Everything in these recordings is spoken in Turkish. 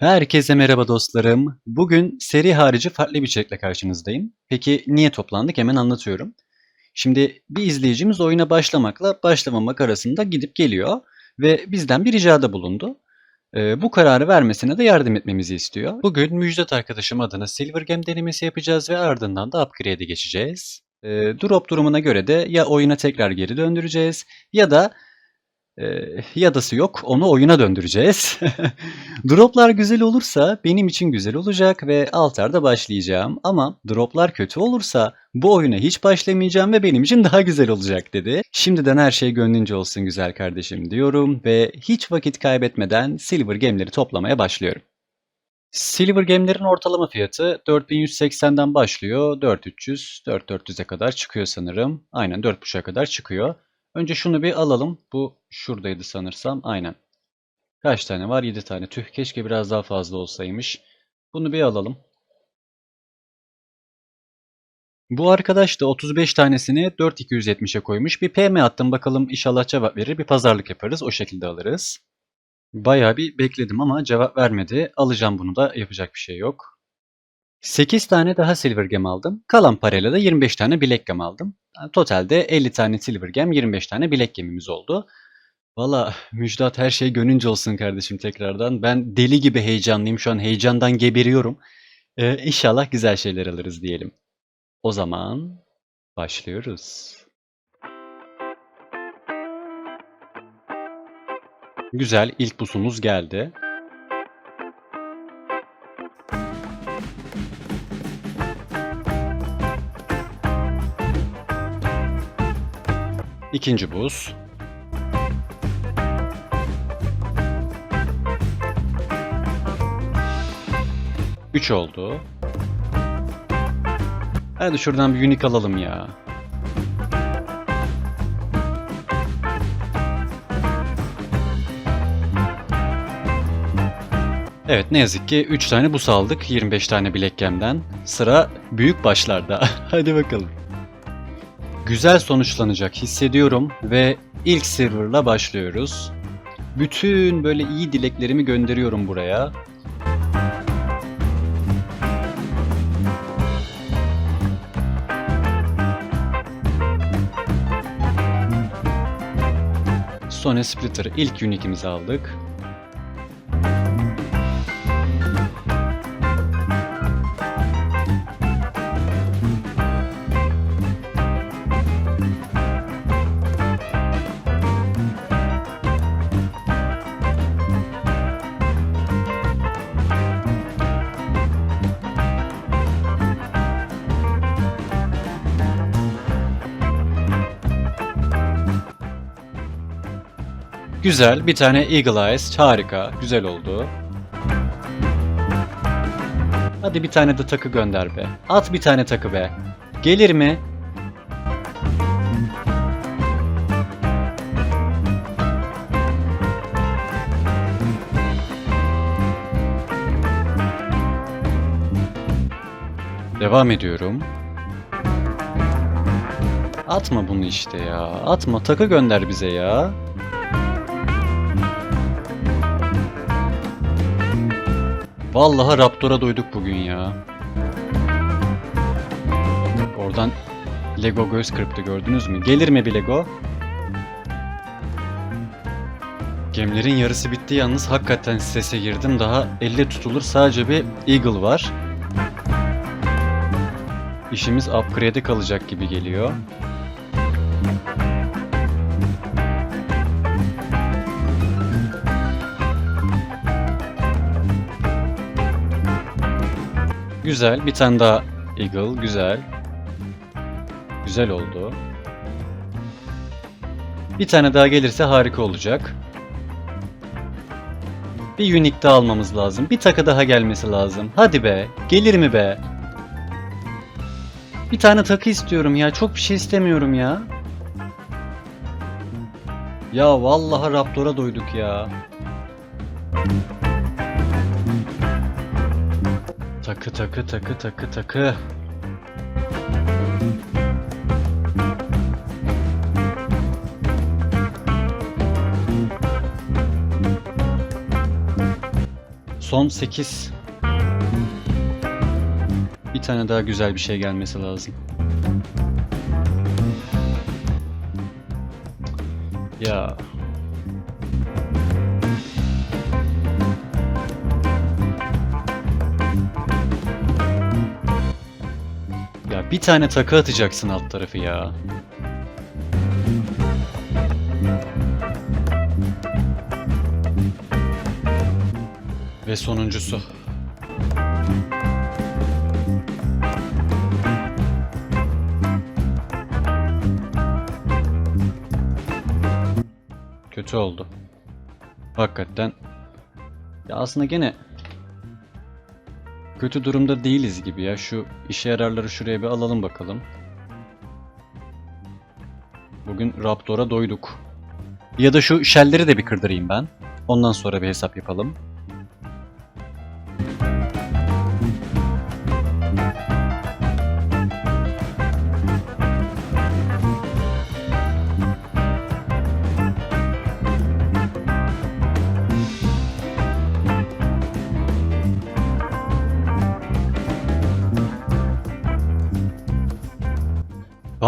Herkese merhaba dostlarım. Bugün seri harici farklı bir içerikle karşınızdayım. Peki niye toplandık? Hemen anlatıyorum. Şimdi bir izleyicimiz oyuna başlamakla başlamamak arasında gidip geliyor ve bizden bir ricada bulundu. Ee, bu kararı vermesine de yardım etmemizi istiyor. Bugün Müjdat arkadaşım adına Silver Gem denemesi yapacağız ve ardından da upgrade'e geçeceğiz. Ee, drop durumuna göre de ya oyuna tekrar geri döndüreceğiz ya da yadası yok. Onu oyuna döndüreceğiz. Droplar güzel olursa benim için güzel olacak ve altarda başlayacağım. Ama droplar kötü olursa bu oyuna hiç başlamayacağım ve benim için daha güzel olacak dedi. Şimdiden her şey gönlünce olsun güzel kardeşim diyorum ve hiç vakit kaybetmeden Silver Gem'leri toplamaya başlıyorum. Silver Gem'lerin ortalama fiyatı 4180'den başlıyor. 4300, 4400'e kadar çıkıyor sanırım. Aynen 4.5'a kadar çıkıyor. Önce şunu bir alalım. Bu şuradaydı sanırsam. Aynen. Kaç tane var? 7 tane. Tüh keşke biraz daha fazla olsaymış. Bunu bir alalım. Bu arkadaş da 35 tanesini 4270'e koymuş. Bir PM attım bakalım inşallah cevap verir. Bir pazarlık yaparız. O şekilde alırız. Bayağı bir bekledim ama cevap vermedi. Alacağım bunu da yapacak bir şey yok. 8 tane daha Silver Gem aldım. Kalan parayla da 25 tane Black Gem aldım. Totalde 50 tane Silver Gem, 25 tane Black Gem'imiz oldu. Valla Müjdat her şey gönünce olsun kardeşim tekrardan. Ben deli gibi heyecanlıyım. Şu an heyecandan geberiyorum. Ee, inşallah güzel şeyler alırız diyelim. O zaman başlıyoruz. Güzel ilk busumuz geldi. İkinci buz. Üç oldu. Hadi şuradan bir unique alalım ya. Evet ne yazık ki 3 tane bus aldık 25 tane Black Gem'den. Sıra büyük başlarda. Hadi bakalım. Güzel sonuçlanacak hissediyorum ve ilk serverla başlıyoruz. Bütün böyle iyi dileklerimi gönderiyorum buraya. Sony Splitter ilk unique'imizi aldık. Güzel. Bir tane Eagle Eyes. Harika. Güzel oldu. Hadi bir tane de takı gönder be. At bir tane takı be. Gelir mi? Devam ediyorum. Atma bunu işte ya. Atma takı gönder bize ya. Vallahi Raptor'a doyduk bugün ya. Oradan Lego göz kırptı gördünüz mü? Gelir mi bir Lego? Gemlerin yarısı bitti yalnız hakikaten strese girdim. Daha elle tutulur sadece bir Eagle var. İşimiz upgrade'e kalacak gibi geliyor. Güzel. Bir tane daha Eagle. Güzel. Güzel oldu. Bir tane daha gelirse harika olacak. Bir unique daha almamız lazım. Bir takı daha gelmesi lazım. Hadi be. Gelir mi be? Bir tane takı istiyorum ya. Çok bir şey istemiyorum ya. Ya vallahi Raptor'a doyduk ya. Takı takı takı takı takı. Son 8. Bir tane daha güzel bir şey gelmesi lazım. Ya. Ya bir tane takı atacaksın alt tarafı ya. Ve sonuncusu. Kötü oldu. Hakikaten. Ya aslında gene kötü durumda değiliz gibi ya. Şu işe yararları şuraya bir alalım bakalım. Bugün Raptor'a doyduk. Ya da şu shell'leri de bir kırdırayım ben. Ondan sonra bir hesap yapalım.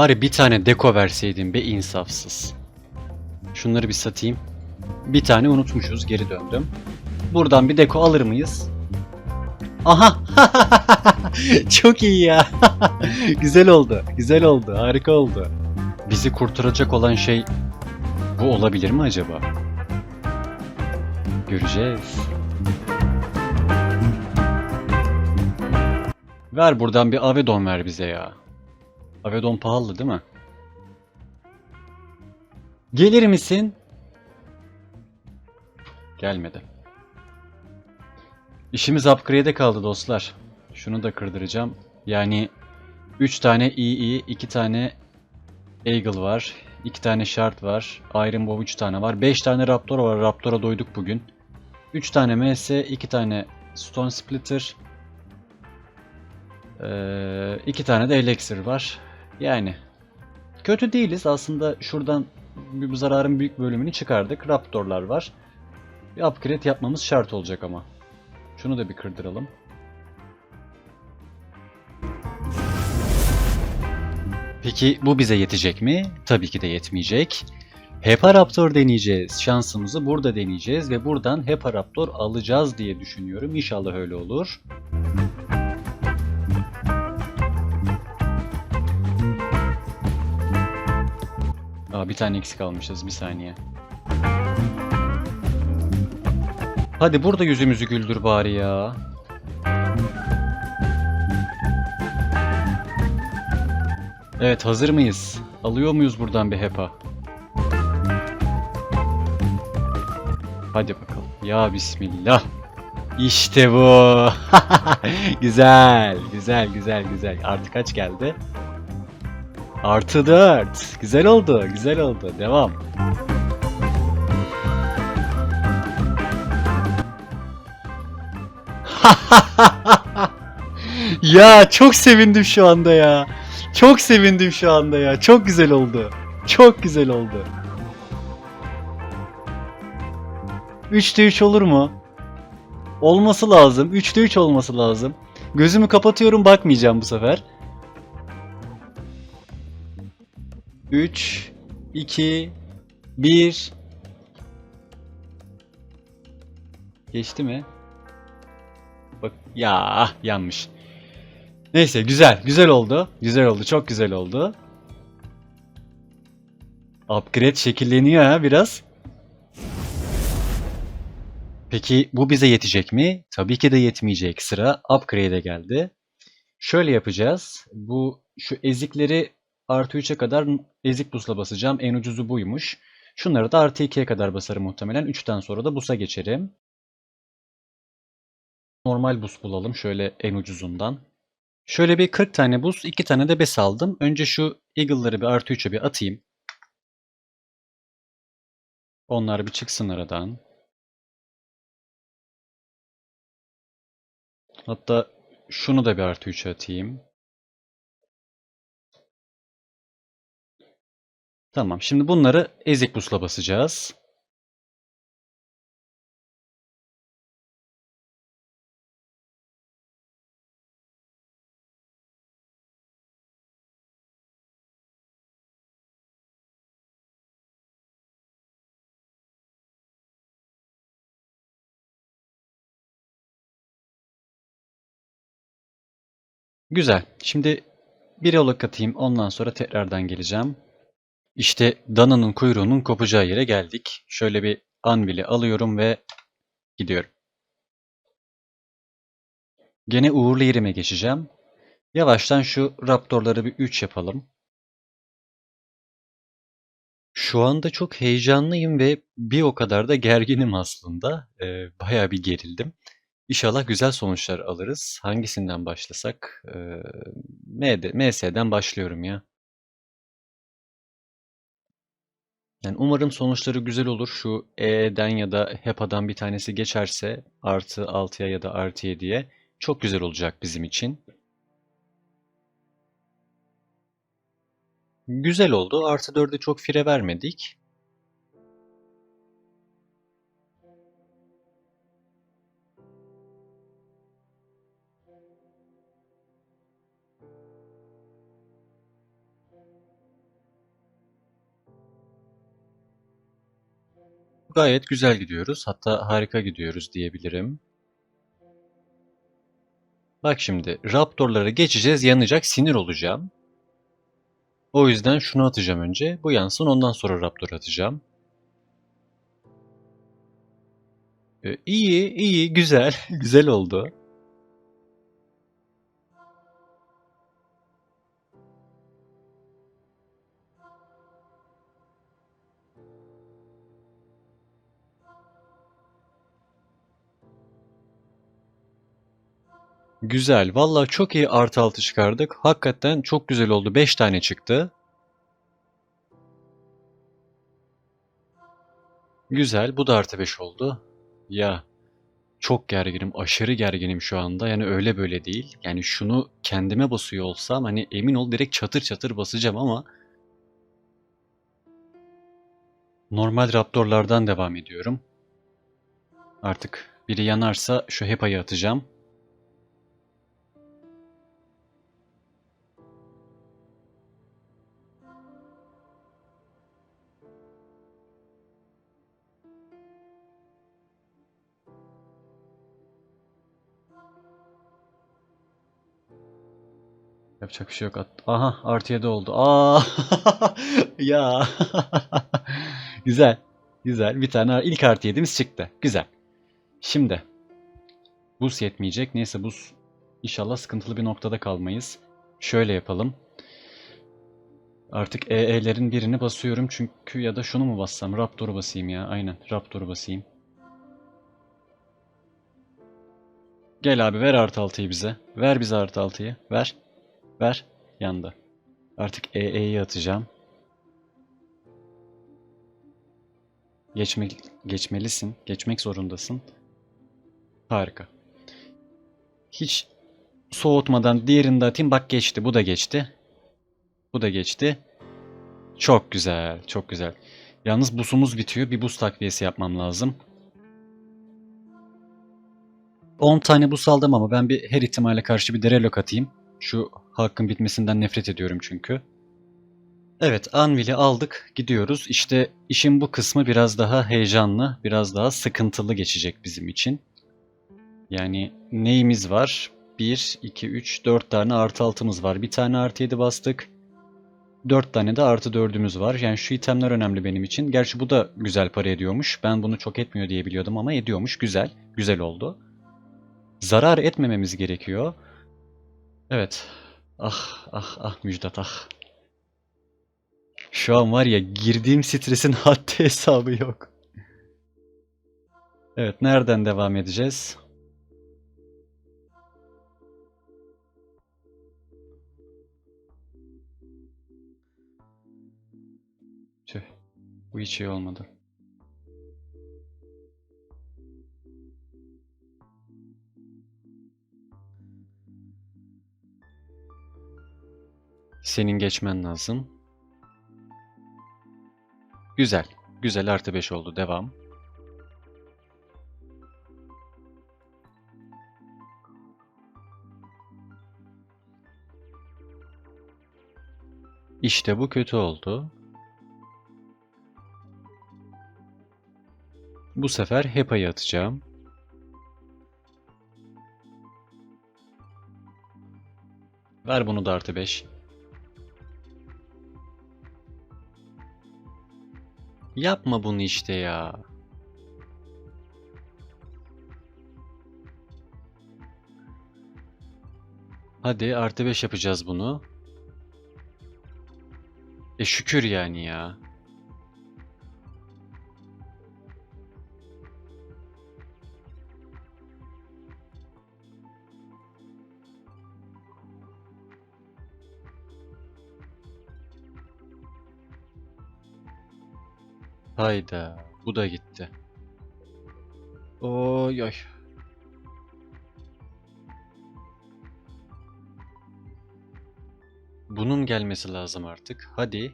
Bari bir tane deko verseydin be insafsız. Şunları bir satayım. Bir tane unutmuşuz, geri döndüm. Buradan bir deko alır mıyız? Aha! Çok iyi ya. güzel oldu, güzel oldu, harika oldu. Bizi kurtaracak olan şey bu olabilir mi acaba? Göreceğiz. Ver buradan bir Avedon ver bize ya. Avedon pahalı değil mi? Gelir misin? Gelmedi. İşimiz upgrade'e kaldı dostlar. Şunu da kırdıracağım. Yani 3 tane EE, 2 tane Eagle var. 2 tane Shard var. Iron Bow 3 tane var. 5 tane Raptor var. Raptor'a doyduk bugün. 3 tane MS, 2 tane Stone Splitter. Ee, iki tane de Elixir var. Yani kötü değiliz. Aslında şuradan bir zararın büyük bölümünü çıkardık. Raptorlar var. Bir upgrade yapmamız şart olacak ama. Şunu da bir kırdıralım. Peki bu bize yetecek mi? Tabii ki de yetmeyecek. Hepa Raptor deneyeceğiz. Şansımızı burada deneyeceğiz ve buradan Hepa Raptor alacağız diye düşünüyorum. İnşallah öyle olur. Aa, bir tane eksik almışız. Bir saniye. Hadi burada yüzümüzü güldür bari ya. Evet hazır mıyız? Alıyor muyuz buradan bir hepa? Hadi bakalım. Ya bismillah. İşte bu. güzel, güzel, güzel, güzel. Artı kaç geldi? Artı 4. Güzel oldu, güzel oldu. Devam. ya çok sevindim şu anda ya. Çok sevindim şu anda ya. Çok güzel oldu. Çok güzel oldu. 3'te 3 olur mu? Olması lazım. 3'te 3 olması lazım. Gözümü kapatıyorum bakmayacağım bu sefer. 3 2 1 Geçti mi? Bak ya yanmış. Neyse güzel. Güzel oldu. Güzel oldu. Çok güzel oldu. Upgrade şekilleniyor ha biraz. Peki bu bize yetecek mi? Tabii ki de yetmeyecek. Sıra upgrade'e geldi. Şöyle yapacağız. Bu şu ezikleri artı 3'e kadar ezik busla basacağım. En ucuzu buymuş. Şunları da artı 2'ye kadar basarım muhtemelen. 3'ten sonra da busa geçerim. Normal bus bulalım. Şöyle en ucuzundan. Şöyle bir 40 tane bus, 2 tane de bes aldım. Önce şu Eagle'ları bir artı 3'e bir atayım. Onlar bir çıksın aradan. Hatta şunu da bir artı 3'e atayım. Tamam şimdi bunları ezik busla basacağız. Güzel. Şimdi bir yolak atayım. Ondan sonra tekrardan geleceğim. İşte dananın kuyruğunun kopacağı yere geldik. Şöyle bir anvili alıyorum ve gidiyorum. Gene uğurlu yerime geçeceğim. Yavaştan şu raptorları bir 3 yapalım. Şu anda çok heyecanlıyım ve bir o kadar da gerginim aslında. Ee, bayağı bir gerildim. İnşallah güzel sonuçlar alırız. Hangisinden başlasak? Ee, MD, MS'den başlıyorum ya. Yani umarım sonuçları güzel olur. Şu E'den ya da HEPA'dan bir tanesi geçerse artı 6'ya ya da artı 7'ye çok güzel olacak bizim için. Güzel oldu. Artı 4'e çok fire vermedik. Gayet güzel gidiyoruz. Hatta harika gidiyoruz diyebilirim. Bak şimdi Raptor'lara geçeceğiz. Yanacak. Sinir olacağım. O yüzden şunu atacağım önce. Bu yansın. Ondan sonra Raptor atacağım. Ee, iyi, iyi, güzel. güzel oldu. Güzel. Vallahi çok iyi artı altı çıkardık. Hakikaten çok güzel oldu. 5 tane çıktı. Güzel. Bu da artı 5 oldu. Ya çok gerginim. Aşırı gerginim şu anda. Yani öyle böyle değil. Yani şunu kendime basıyor olsam hani emin ol direkt çatır çatır basacağım ama normal raptorlardan devam ediyorum. Artık biri yanarsa şu hepayı atacağım. Yapacak bir şey yok. Aha artı 7 oldu. Aa ya. Güzel. Güzel. Bir tane ilk artı 7'miz çıktı. Güzel. Şimdi buz yetmeyecek. Neyse buz inşallah sıkıntılı bir noktada kalmayız. Şöyle yapalım. Artık EE'lerin birini basıyorum çünkü ya da şunu mu bassam? Raptor'u basayım ya. Aynen Raptor'u basayım. Gel abi ver artı 6'yı bize. Ver bize artı 6'yı. Ver. Ver. Yandı. Artık EE'yi atacağım. Geçmek, geçmelisin. Geçmek zorundasın. Harika. Hiç soğutmadan diğerini de atayım. Bak geçti. Bu da geçti. Bu da geçti. Çok güzel. Çok güzel. Yalnız buzumuz bitiyor. Bir buz takviyesi yapmam lazım. 10 tane buz aldım ama ben bir her ihtimale karşı bir derelok atayım. Şu hakkın bitmesinden nefret ediyorum çünkü. Evet, Anvil'i aldık, gidiyoruz. İşte işin bu kısmı biraz daha heyecanlı, biraz daha sıkıntılı geçecek bizim için. Yani neyimiz var? 1, 2, 3, 4 tane artı altımız var. Bir tane artı 7 bastık. 4 tane de artı 4'ümüz var. Yani şu itemler önemli benim için. Gerçi bu da güzel para ediyormuş. Ben bunu çok etmiyor diye biliyordum ama ediyormuş. Güzel. Güzel oldu. Zarar etmememiz gerekiyor. Evet. Ah ah ah Müjdat ah. Şu an var ya girdiğim stresin haddi hesabı yok. Evet nereden devam edeceğiz? Tüh. Bu hiç iyi olmadı. Senin geçmen lazım. Güzel. Güzel artı 5 oldu. Devam. İşte bu kötü oldu. Bu sefer HEPA'yı atacağım. Ver bunu da artı 5. Yapma bunu işte ya. Hadi artı 5 yapacağız bunu. E şükür yani ya. Hayda, bu da gitti. Oy oy. Bunun gelmesi lazım artık. Hadi.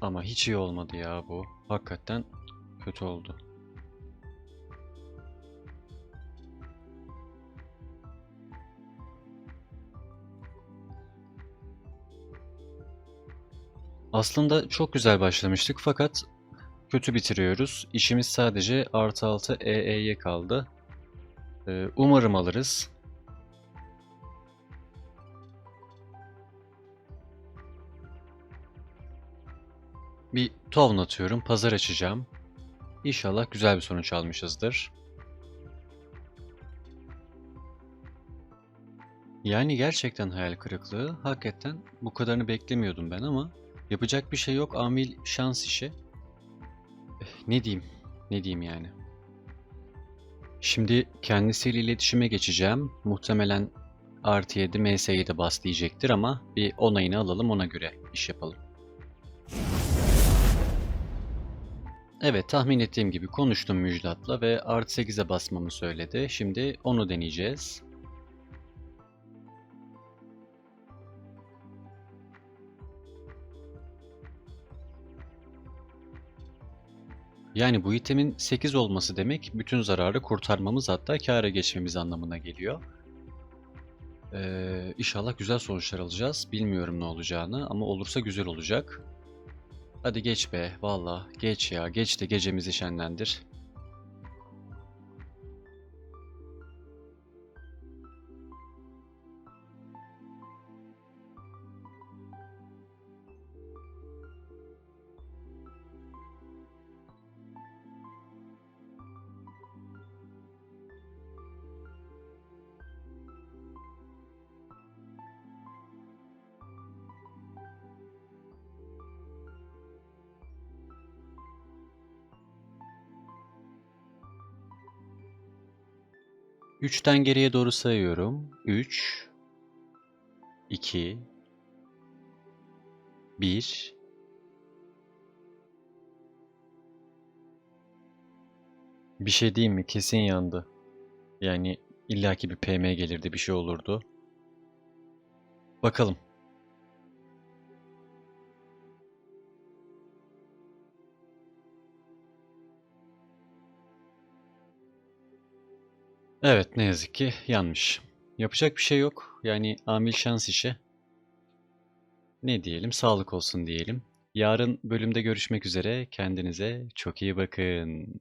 Ama hiç iyi olmadı ya bu. Hakikaten kötü oldu. Aslında çok güzel başlamıştık fakat kötü bitiriyoruz. İşimiz sadece artı 6 EE'ye kaldı. Ee, umarım alırız. Bir town atıyorum. Pazar açacağım. İnşallah güzel bir sonuç almışızdır. Yani gerçekten hayal kırıklığı. Hakikaten bu kadarını beklemiyordum ben ama yapacak bir şey yok. Amil şans işi. Eh, Ne diyeyim? Ne diyeyim yani? Şimdi kendisiyle iletişime geçeceğim. Muhtemelen artı 7 MS'yi de bas diyecektir ama bir onayını alalım ona göre iş yapalım. Evet tahmin ettiğim gibi konuştum Müjdat'la ve artı 8'e basmamı söyledi. Şimdi onu deneyeceğiz. Yani bu itemin 8 olması demek bütün zararı kurtarmamız hatta kâra geçmemiz anlamına geliyor. Ee, inşallah güzel sonuçlar alacağız. Bilmiyorum ne olacağını ama olursa güzel olacak. Hadi geç be valla geç ya geç de gecemizi şenlendir. Üçten geriye doğru sayıyorum. 3 2 1 Bir şey diyeyim mi? Kesin yandı. Yani illaki bir PM gelirdi, bir şey olurdu. Bakalım. Evet, ne yazık ki yanmış. Yapacak bir şey yok. Yani amil şans işi. Ne diyelim? Sağlık olsun diyelim. Yarın bölümde görüşmek üzere. Kendinize çok iyi bakın.